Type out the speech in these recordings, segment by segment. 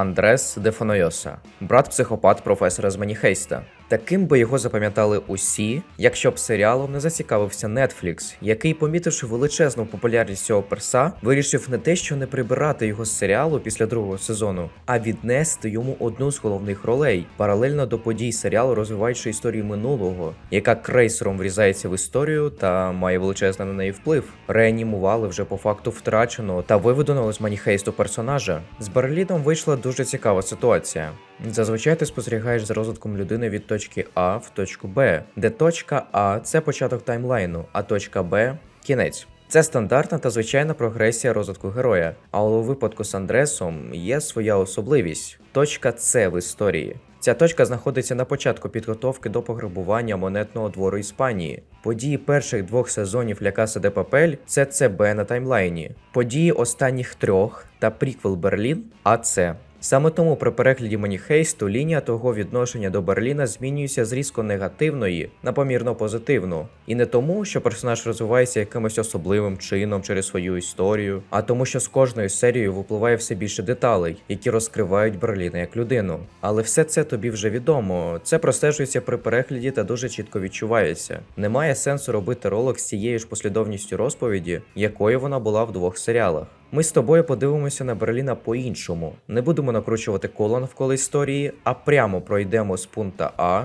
Андрес Дефонойоса, брат психопат професора з Маніхейста. Таким би його запам'ятали усі, якщо б серіалом не зацікавився Netflix, який, помітивши величезну популярність цього перса, вирішив не те, що не прибирати його з серіалу після другого сезону, а віднести йому одну з головних ролей, паралельно до подій серіалу, розвиваючи історію минулого, яка крейсером врізається в історію та має величезний на неї вплив. Реанімували вже по факту втраченого та виведеного з маніхейсту персонажа. З Берліном вийшла дуже цікава ситуація. Зазвичай ти спостерігаєш за розвитком людини від точки А в точку Б, де точка А це початок таймлайну, а точка Б кінець. Це стандартна та звичайна прогресія розвитку героя, але у випадку з Андресом є своя особливість точка С в історії. Ця точка знаходиться на початку підготовки до пограбування монетного двору Іспанії. Події перших двох сезонів Ля Каса де Папель це ЦБ на таймлайні. Події останніх трьох та приквел Берлін АЦ. Саме тому при перегляді Маніхейсту лінія того відношення до Берліна змінюється з різко негативної на помірно позитивну. І не тому, що персонаж розвивається якимось особливим чином через свою історію, а тому, що з кожною серією випливає все більше деталей, які розкривають Берліна як людину. Але все це тобі вже відомо. Це простежується при перегляді та дуже чітко відчувається. Немає сенсу робити ролик з цією ж послідовністю розповіді, якою вона була в двох серіалах. Ми з тобою подивимося на Берліна по-іншому. Не будемо накручувати коло навколо історії, а прямо пройдемо з пункта А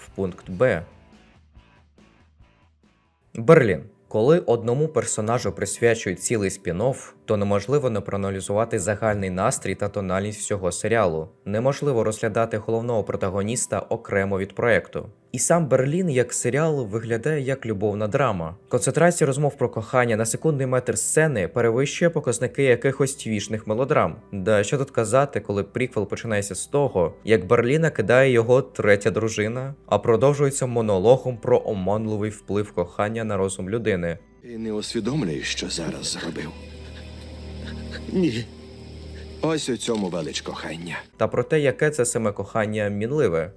в пункт Б. Берлін. Коли одному персонажу присвячують цілий спін-офф, то неможливо не проаналізувати загальний настрій та тональність всього серіалу. Неможливо розглядати головного протагоніста окремо від проекту. І сам Берлін як серіал виглядає як любовна драма. Концентрація розмов про кохання на секундний метр сцени перевищує показники якихось твішних мелодрам. Да що тут казати, коли приквел починається з того, як Берліна кидає його третя дружина, а продовжується монологом про оманливий вплив кохання на розум людини. І не усвідомлюєш, що зараз зробив. Ні. Ось у цьому велич кохання. Та про те, яке це саме кохання мінливе.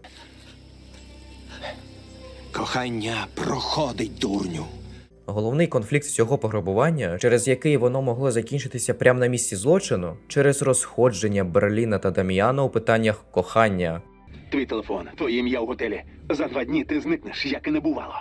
Кохання проходить дурню. Головний конфлікт цього пограбування, через який воно могло закінчитися прямо на місці злочину, через розходження Берліна та Даміана у питаннях кохання. Твій телефон, твоє ім'я у готелі. За два дні ти зникнеш, як і не бувало.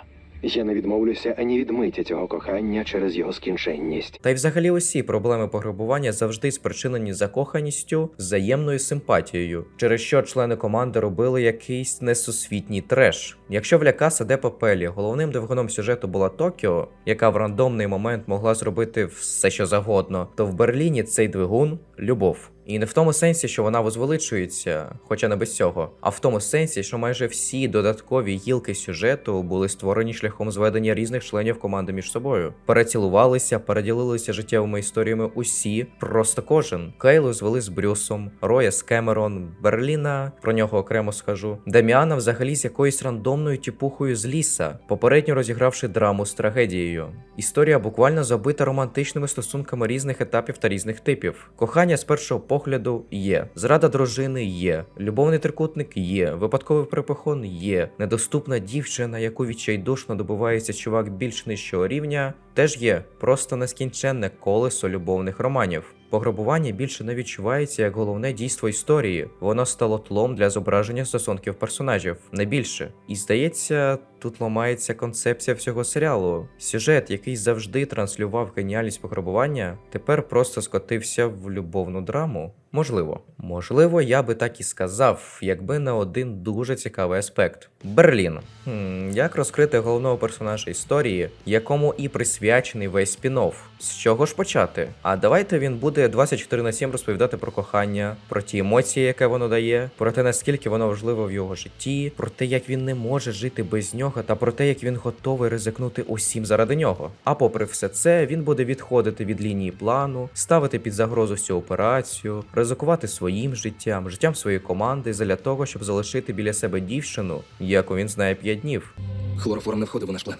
Я не відмовлюся ані від миті цього кохання через його скінченність. Та й взагалі усі проблеми пограбування завжди спричинені закоханістю, взаємною симпатією, через що члени команди робили якийсь несусвітній треш. Якщо в Лякаса де Папелі головним двигуном сюжету була Токіо, яка в рандомний момент могла зробити все, що завгодно, то в Берліні цей двигун любов. І не в тому сенсі, що вона возвеличується, хоча не без цього, а в тому сенсі, що майже всі додаткові гілки сюжету були створені шляхом зведення різних членів команди між собою. Перецілувалися, переділилися життєвими історіями усі, просто кожен. Кейлу звели з Брюсом, Роя з Кемерон, Берліна, про нього окремо скажу. Деміана взагалі з якоюсь рандомною тіпухою з ліса, попередньо розігравши драму з трагедією. Історія буквально забита романтичними стосунками різних етапів та різних типів. Кохання з першого погляду є, зрада дружини є, любовний трикутник є, випадковий припихон є, недоступна дівчина, яку відчайдушно добивається чувак більш нижчого рівня, теж є, просто нескінченне колесо любовних романів. Пограбування більше не відчувається як головне дійство історії. Воно стало тлом для зображення стосунків персонажів, не більше. І здається, тут ламається концепція всього серіалу. Сюжет, який завжди транслював геніальність пограбування, тепер просто скотився в любовну драму. Можливо, можливо, я би так і сказав, якби не один дуже цікавий аспект. Берлін. Хм, як розкрити головного персонажа історії, якому і присвячений весь спін-офф? З чого ж почати? А давайте він буде 24 на 7 розповідати про кохання, про ті емоції, яке воно дає, про те, наскільки воно важливо в його житті, про те, як він не може жити без нього, та про те, як він готовий ризикнути усім заради нього. А попри все це, він буде відходити від лінії плану, ставити під загрозу всю операцію, ризикувати своїм життям, життям своєї команди задля того, щоб залишити біля себе дівчину, яку він знає 5 днів. Хлороформ не входив у наш план.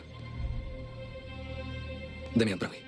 Дем'ян правий.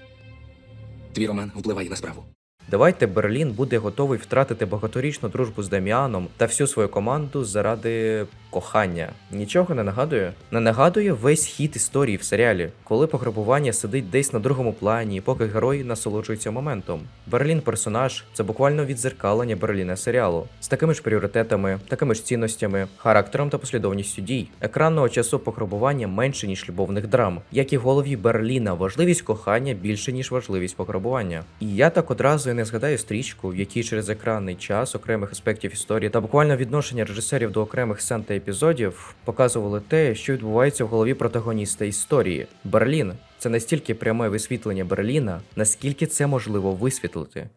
Твій роман впливає на справу. Давайте Берлін буде готовий втратити багаторічну дружбу з Даміаном та всю свою команду заради кохання. Нічого не нагадує? Не нагадує весь хід історії в серіалі, коли пограбування сидить десь на другому плані, поки герой насолоджується моментом. Берлін персонаж це буквально відзеркалення Берліна серіалу з такими ж пріоритетами, такими ж цінностями, характером та послідовністю дій. Екранного часу пограбування менше ніж любовних драм, як і в голові Берліна, важливість кохання більше ніж важливість пограбування. І я так одразу не згадаю стрічку, в якій через екранний час окремих аспектів історії та буквально відношення режисерів до окремих сцен та епізодів показували те, що відбувається в голові протагоніста історії. Берлін це настільки пряме висвітлення Берліна, наскільки це можливо висвітлити.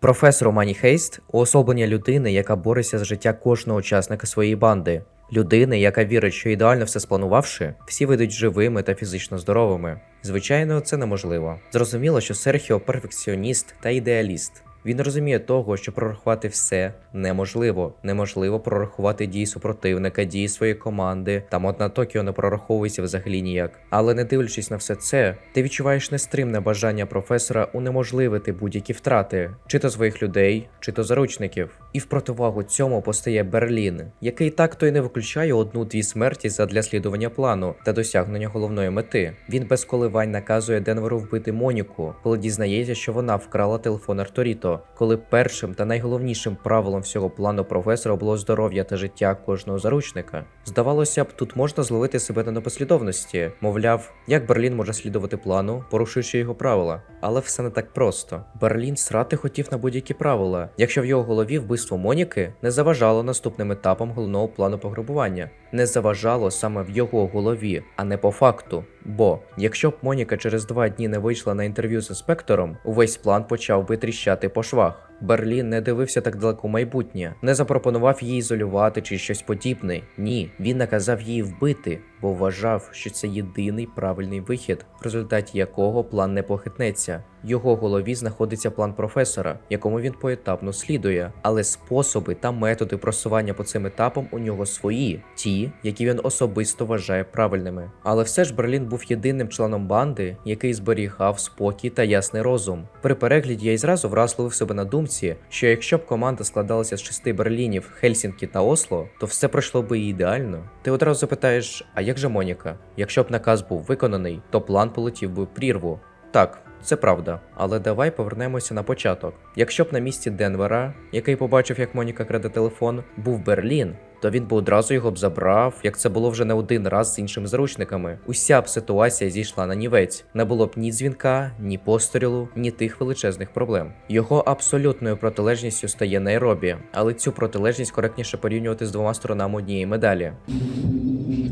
Професор Мані Хейст уособлення людини, яка бореться за життя кожного учасника своєї банди. Людини, яка вірить, що ідеально все спланувавши, всі вийдуть живими та фізично здоровими. Звичайно, це неможливо. Зрозуміло, що Серхіо перфекціоніст та ідеаліст. Він розуміє того, що прорахувати все неможливо. Неможливо прорахувати дії супротивника, дії своєї команди. Там от на Токіо не прораховується взагалі ніяк. Але не дивлячись на все це, ти відчуваєш нестримне бажання професора унеможливити будь-які втрати, чи то своїх людей, чи то заручників. І в противагу цьому постає Берлін, який так то й не виключає одну-дві смерті задля слідування плану та досягнення головної мети. Він без коливань наказує Денверу вбити Моніку, коли дізнається, що вона вкрала телефон Арторіто, коли першим та найголовнішим правилом всього плану професора було здоров'я та життя кожного заручника. Здавалося б, тут можна зловити себе на непослідовності, мовляв, як Берлін може слідувати плану, порушуючи його правила. Але все не так просто. Берлін срати хотів на будь-які правила, якщо в його голові вбивство Моніки не заважало наступним етапам головного плану пограбування, не заважало саме в його голові, а не по факту. Бо якщо б Моніка через два дні не вийшла на інтерв'ю з інспектором, увесь план почав би тріщати по швах. Берлін не дивився так далеко майбутнє, не запропонував її ізолювати чи щось подібне. Ні, він наказав її вбити, бо вважав, що це єдиний правильний вихід, в результаті якого план не похитнеться. В його голові знаходиться план професора, якому він поетапно слідує, але способи та методи просування по цим етапам у нього свої, ті, які він особисто вважає правильними. Але все ж Берлін був єдиним членом банди, який зберігав спокій та ясний розум. При перегляді я й зразу враз ловив себе на думці, що якщо б команда складалася з шести Берлінів, Хельсінкі та Осло, то все пройшло би ідеально. Ти одразу запитаєш, а як же Моніка? Якщо б наказ був виконаний, то план полетів би в прірву. Так, це правда, але давай повернемося на початок. Якщо б на місці Денвера, який побачив, як Моніка краде телефон, був Берлін, то він би одразу його б забрав, як це було вже не один раз з іншими заручниками. Уся б ситуація зійшла на нівець. Не було б ні дзвінка, ні пострілу, ні тих величезних проблем. Його абсолютною протилежністю стає Найробі, але цю протилежність коректніше порівнювати з двома сторонами однієї медалі.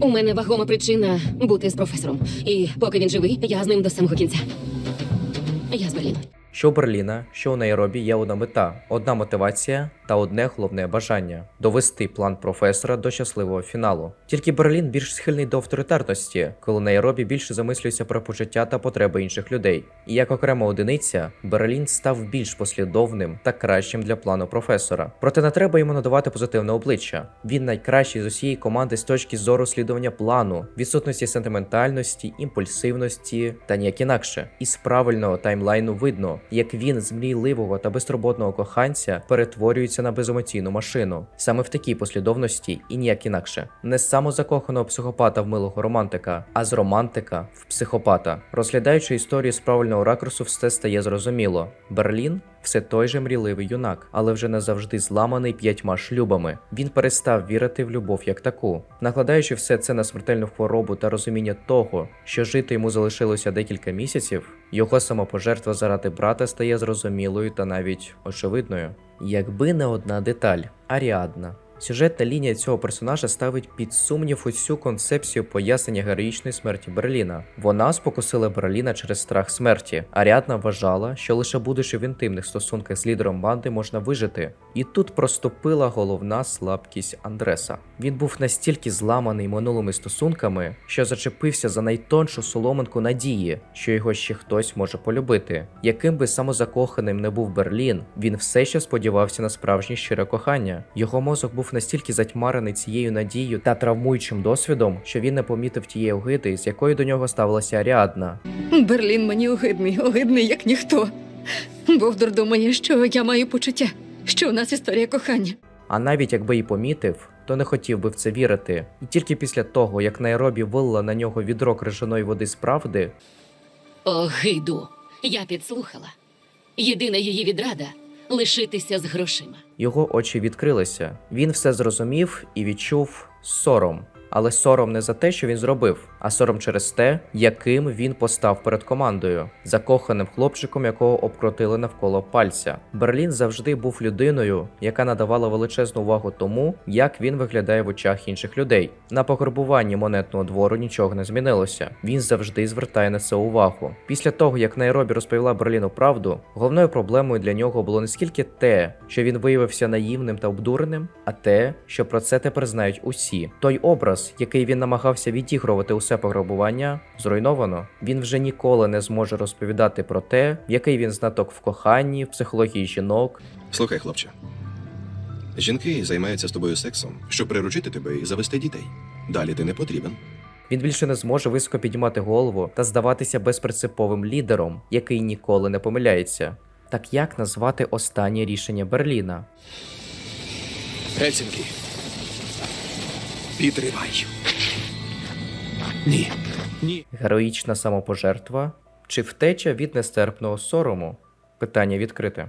У мене вагома причина бути з професором. І поки він живий, я з ним до самого кінця. Я з Берліна. Що у Берліна, що у Найробі є одна мета, одна мотивація та одне головне бажання довести план професора до щасливого фіналу. Тільки Берлін більш схильний до авторитарності, коли Найробі більше замислюється про почуття та потреби інших людей. І як окрема одиниця, Берлін став більш послідовним та кращим для плану професора. Проте не треба йому надавати позитивне обличчя. Він найкращий з усієї команди з точки зору слідування плану, відсутності сентиментальності, імпульсивності та ніяк інакше. Із правильного таймлайну видно, як він з мрійливого та безтурботного коханця перетворюється на беземоційну машину. Саме в такій послідовності і ніяк інакше. Не з самозакоханого психопата в милого романтика, а з романтика в психопата. Розглядаючи історію з правильного ракурсу, все стає зрозуміло. Берлін все той же мрійливий юнак, але вже не завжди зламаний п'ятьма шлюбами. Він перестав вірити в любов як таку, накладаючи все це на смертельну хворобу та розуміння того, що жити йому залишилося декілька місяців, його самопожертва заради брата стає зрозумілою та навіть очевидною. Якби не одна деталь Аріадна. Сюжетна лінія цього персонажа ставить під сумнів усю концепцію пояснення героїчної смерті Берліна. Вона спокусила Берліна через страх смерті. Аріадна вважала, що лише будучи в інтимних стосунках з лідером банди можна вижити. І тут проступила головна слабкість Андреса. Він був настільки зламаний минулими стосунками, що зачепився за найтоншу соломинку надії, що його ще хтось може полюбити. Яким би самозакоханим не був Берлін, він все ще сподівався на справжнє щире кохання. Його мозок був настільки затьмарений цією надією та травмуючим досвідом, що він не помітив тієї огиди, з якою до нього ставилася Аріадна. Берлін мені огидний, огидний, як ніхто. Бовдур думає, що я маю почуття, що у нас історія кохання. А навіть якби і помітив, то не хотів би в це вірити. І тільки після того, як Найробі вилила на нього відро крижаної води з правди, Огиду. Я підслухала. Єдина її відрада лишитися з грошима. його очі відкрилися. Він все зрозумів і відчув сором. Але сором не за те, що він зробив, а сором через те, яким він постав перед командою, закоханим хлопчиком, якого обкрутили навколо пальця. Берлін завжди був людиною, яка надавала величезну увагу тому, як він виглядає в очах інших людей. На пограбуванні монетного двору нічого не змінилося. Він завжди звертає на це увагу. Після того, як Найробі розповіла Берліну правду, головною проблемою для нього було не скільки те, що він виявився наївним та обдуреним, а те, що про це тепер знають усі. Той образ, який він намагався відігрувати усе пограбування, зруйновано. Він вже ніколи не зможе розповідати про те, який він знаток в коханні, в психології жінок, Слухай, хлопче. Жінки займаються з тобою сексом, щоб приручити тебе і завести дітей. Далі ти не потрібен. Він більше не зможе високо піднімати голову та здаватися безпринциповим лідером, який ніколи не помиляється. Так як назвати останнє рішення Берліна? Гельсінкі. Підривай. Ні. Ні. Героїчна самопожертва чи втеча від нестерпного сорому? Питання відкрите.